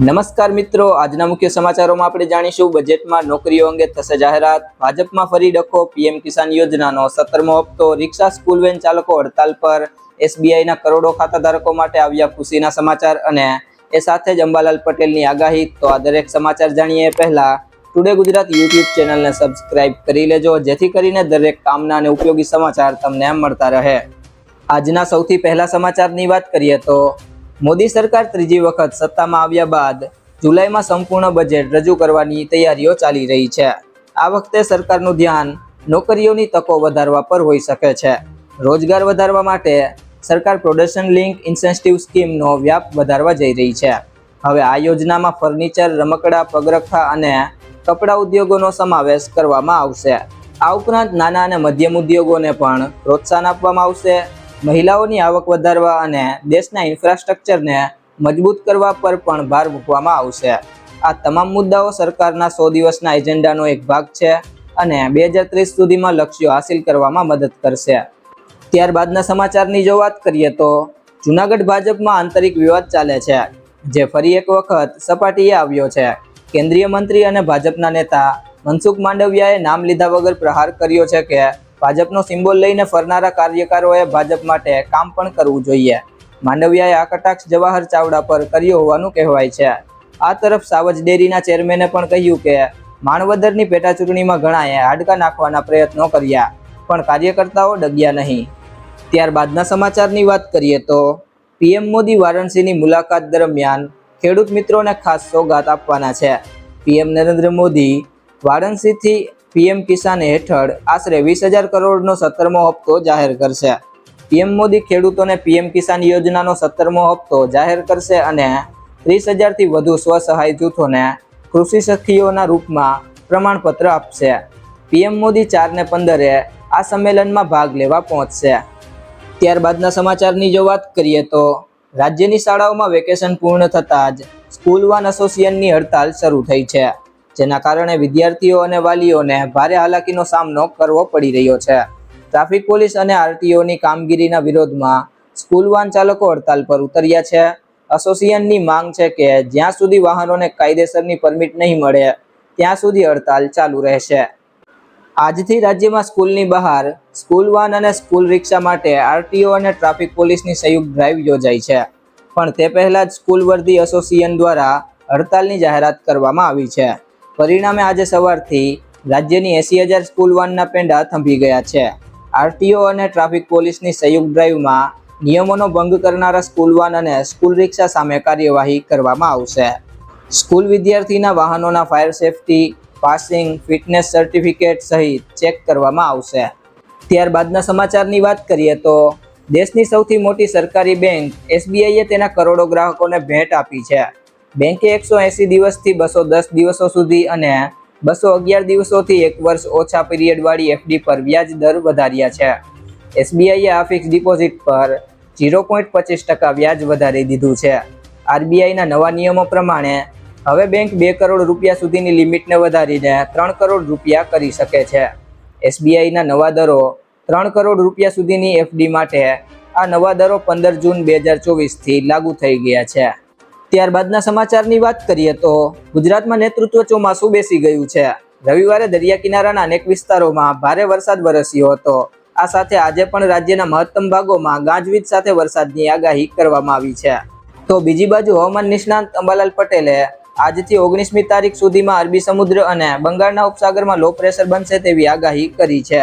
નમસ્કાર મિત્રો, આજના મુખ્ય સમાચારોમાં આપણે જાણીશું, બજેટમાં નોકરીઓ અંગે થશે જાહેરાત, ભાજપમાં ફરી ડખો, પીએમ કિસાન યોજનાનો સત્તરમો હપ્તો, રિક્ષા સ્કૂલ વેન ચાલકો હડતાલ પર, એસબીઆઈના કરોડો ખાતા ધારકો માટે આવ્યા ખુશીના સમાચાર અને એ સાથે જ અંબાલાલ પટેલની આગાહી. તો આ દરેક સમાચાર જાણીએ પહેલા, ટુડે ગુજરાત યુટ્યુબ ચેનલને સબસ્ક્રાઇબ કરી લેજો, જેથી કરીને દરેક કામના અને ઉપયોગી સમાચાર તમને મળતા રહે. આજના સૌથી પહેલા સમાચારની વાત કરીએ તો મોદી સરકાર ત્રીજી વખત સત્તામાં આવ્યા બાદ જુલાઈમાં સંપૂર્ણ બજેટ રજૂ કરવાની તૈયારીઓ ચાલી રહી છે. આ વખતે સરકારનું ધ્યાન નોકરીઓની તકો વધારવા પર હોઈ શકે છે. રોજગાર વધારવા માટે સરકાર પ્રોડક્શન લિંક ઇન્સેન્ટિવ સ્કીમનો વ્યાપ વધારવા જઈ રહી છે. હવે આ યોજનામાં ફર્નિચર રમકડા, પગરખા અને કપડા ઉદ્યોગોનો સમાવેશ કરવામાં આવશે. આ ઉપરાંત નાના અને મધ્યમ ઉદ્યોગોને પણ પ્રોત્સાહન આપવામાં આવશે. મહિલાઓની આવક વધારવા અને દેશના ઇન્ફ્રાસ્ટ્રક્ચરને મજબૂત કરવા પર પણ ભાર મૂકવામાં આવશે. આ તમામ મુદ્દાઓ સરકારના સો દિવસના એજન્ડાનો એક ભાગ છે અને બે હજાર ત્રીસ સુધીમાં લક્ષ્યો હાંસિલ કરવામાં મદદ કરશે. ત્યારબાદના સમાચારની જો વાત કરીએ તો જુનાગઢ ભાજપમાં આંતરિક વિવાદ ચાલે છે, જે ફરી એક વખત સપાટીએ આવ્યો છે. કેન્દ્રીય મંત્રી અને ભાજપના નેતા મનસુખ માંડવિયાએ નામ લીધા વગર પ્રહાર કર્યો છે કે ભાજપનો સિમ્બોલ લઈને ફરનારા કાર્યકરોએ ભાજપ માટે કામ પણ કરવું જોઈએ. માંડવિયાએ આ કટાક્ષ જવાહર ચાવડા પર કર્યો હોવાનું કહેવાય છે. આ તરફ સાવજ ડેરીના ચેરમેને પણ કહ્યું કે, માણવદરની પેટા ચૂંટણીમાં ઘણાએ હાડકા નાખવાના પ્રયત્નો કર્યા, પણ કાર્યકર્તાઓ ડગ્યા નહીં. ત્યારબાદના સમાચારની વાત કરીએ તો, પીએમ મોદી વારાણસીની મુલાકાત દરમિયાન ખેડૂત મિત્રોને ખાસ સોગાત આપવાના છે. પીએમ નરેન્દ્ર મોદી વારાણસીથી પીએમ કિસાન હેઠળ આશરે વીસ હજાર કરોડનો સત્તરમો હપ્તો જાહેર કરશે. પીએમ મોદી ખેડૂતોને પીએમ કિસાન યોજનાનો સત્તરમો હપ્તો જાહેર કરશે અને ત્રીસ હજારથી વધુ સ્વસહાય જૂથોને કૃષિ સખીઓના રૂપમાં પ્રમાણપત્ર આપશે. પીએમ મોદી ચારને પંદરે આ સંમેલનમાં ભાગ લેવા પહોંચશે. ત્યારબાદના સમાચારની જો વાત કરીએ તો રાજ્યની શાળાઓમાં વેકેશન પૂર્ણ થતાં જ સ્કૂલ વાન એસોસિએશનની હડતાલ શરૂ થઈ છે. જેના કારણે વિદ્યાર્થીઓ અને વાલીઓને ભારે હાલાકીનો સામનો કરવો પડી રહ્યો છે. ટ્રાફિક પોલીસ અને આરટીઓની કામગીરીના વિરોધમાં સ્કૂલ વાહન ચાલકો હડતાલ પર ઉતર્યા છે. એસોસિએશનની માંગ છે કે જ્યાં સુધી વાહનોને કાયદેસરની પરમિટ નહીં મળે, ત્યાં સુધી હડતાલ ચાલુ રહેશે. આજથી રાજ્યમાં સ્કૂલની બહાર સ્કૂલ વાન અને સ્કૂલ રિક્ષા માટે આરટીઓ અને ટ્રાફિક પોલીસની સંયુક્ત ડ્રાઈવ યોજાઈ છે. પણ તે પહેલા જ સ્કૂલ વર્ધી એસોસિએશન દ્વારા હડતાલની જાહેરાત કરવામાં આવી છે. પરિણામે આજે સવારથી રાજ્યની એસી હજાર સ્કૂલ વાનના પેંડા થંભી ગયા છે. આરટીઓ અને ટ્રાફિક પોલીસની સંયુક્ત ડ્રાઈવમાં નિયમોનો ભંગ કરનારા સ્કૂલ વાન અને સ્કૂલ રિક્ષા સામે કાર્યવાહી કરવામાં આવશે. સ્કૂલ વિદ્યાર્થીના વાહનોના fire safety, passing, fitness certificate સહિત ચેક કરવામાં આવશે. ત્યારબાદના સમાચારની વાત કરીએ તો દેશની સૌથી મોટી સરકારી બેંક એસબીઆઈએ તેના કરોડો ગ્રાહકોને ભેટ આપી છે. બેંકે એકસો એંસી દિવસથી બસો દસ દિવસો સુધી અને બસો અગિયાર દિવસોથી એક વર્ષ ઓછા પીરિયડવાળી એફડી પર વ્યાજ દર વધાર્યા છે. એસબીઆઈએ આ ફિક્સ ડિપોઝિટ પર ઝીરો પોઈન્ટ પચીસ ટકા વ્યાજ વધારી દીધું છે. આરબીઆઈના નવા નિયમો પ્રમાણે હવે બેંક બે કરોડ રૂપિયા સુધીની લિમિટને વધારીને ત્રણ કરોડ રૂપિયા કરી શકે છે. એસબીઆઈના નવા દરો ત્રણ કરોડ રૂપિયા સુધીની એફડી માટે આ નવા દરો પંદર જૂન બે હજાર ચોવીસથી લાગુ થઈ ગયા છે. ત્યારબાદના સમાચારની વાત કરીએ તો ગુજરાતમાં નેતૃત્વ ચોમાસું બેસી ગયું છે. રવિવારે દરિયા કિનારાના અનેક વિસ્તારોમાં ભારે વરસાદ વરસ્યો હતો. આ સાથે આજે પણ રાજ્યના મહત્તમ ભાગોમાં ગાજવીજ સાથે વરસાદની આગાહી કરવામાં આવી છે. તો બીજી બાજુ હવામાન નિષ્ણાંત અંબાલાલ પટેલે આજથી ઓગણીસમી તારીખ સુધીમાં અરબી સમુદ્ર અને બંગાળના ઉપસાગરમાં લો પ્રેશર બનશે તેવી આગાહી કરી છે.